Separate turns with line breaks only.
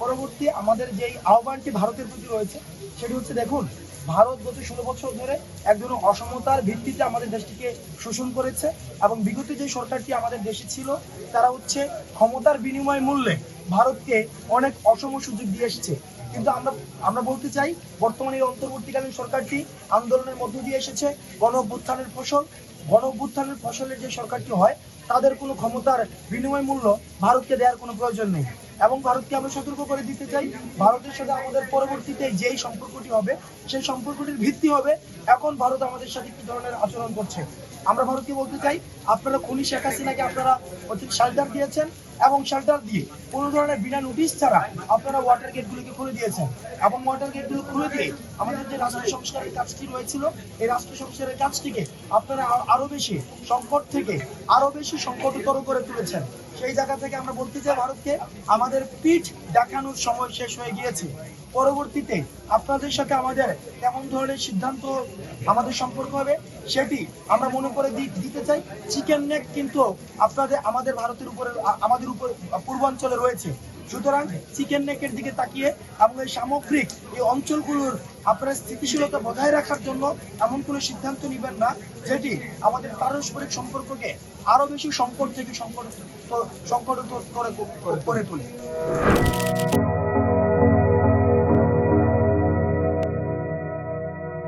পরবর্তী আমাদের যেই আহ্বানটি ভারতের প্রতি রয়েছে, সেটি হচ্ছে দেখুন, ভারত গত ষোলো বছর ধরে এক ধরনের অসমতার ভিত্তিতে আমাদের দেশটিকে শোষণ করেছে এবং বিগত যে সরকারটি আমাদের দেশে ছিল, তারা হচ্ছে ক্ষমতার বিনিময় মূল্যে ভারতকে অনেক অসম সুযোগ দিয়ে এসেছে। কিন্তু আমরা আমরা বলতে চাই, বর্তমানে এই অন্তর্বর্তীকালীন সরকারটি আন্দোলনের মধ্য দিয়ে এসেছে, গণ অভ্যুত্থানের ফসল, গণ অভ্যুত্থানের ফসলের যে সরকারটি হয়, তাদের কোনো ক্ষমতার বিনিময় মূল্য ভারতকে দেওয়ার কোনো প্রয়োজন নেই। এবং ভারতকে আমরা সতর্ক করে দিতে চাই। ভারতের সাথে আমাদের পরবর্তীতে যেই সম্পর্কটি হবে, সেই সম্পর্কটির ভিত্তি হবে। এখন ভারত আমাদের সাথে কি ধরনের আচরণ করছে? আমরা ভারতকে বলতে চাই, আপনারা খুনি শেখ হাসিনাকে আপনারা অধিক সাজদার দিয়েছেন। এবং শেল্টার দিয়ে কোনো ধরনের বিনা নোটিশ ছাড়া আপনারা ওয়াটার গেটগুলিকে খুলে দিয়েছেন। এবং ওয়াটার গেটগুলো খুলে দিয়ে আমাদের যে রাষ্ট্র সংস্কারের কাজটি রয়েছিল, এই রাষ্ট্র সংস্কারের কাজটিকে আপনারা আ- আরও বেশি সংকট থেকে, আরও বেশি সংকটতর করে তুলেছেন। সেই জায়গা থেকে আমরা বলতে চাই ভারতকে, আমাদের পিঠ দেখানোর সময় শেষ হয়ে গিয়েছে। পরবর্তীতে আপনাদের সাথে আমাদের কেমন ধরনের সিদ্ধান্ত আমাদের সম্পর্ক হবে, সেটি আমরা মনে করে দিতে চাই। চিকেন নেক কিন্তু আপনাদের আমাদের ভারতের উপরে আমাদের পূর্বাঞ্চলে রয়েছে। সুতরাং চিকেন নেকের দিকে তাকিয়ে এবং এই সামগ্রিক এই অঞ্চলগুলোর আপনার স্থিতিশীলতা বজায় রাখার জন্য এমন কোনো সিদ্ধান্ত নেবেন না, যেটি আমাদের পারস্পরিক সম্পর্ককে আরও বেশি সংকট থেকে সংকট সংকট করে করে তোলে।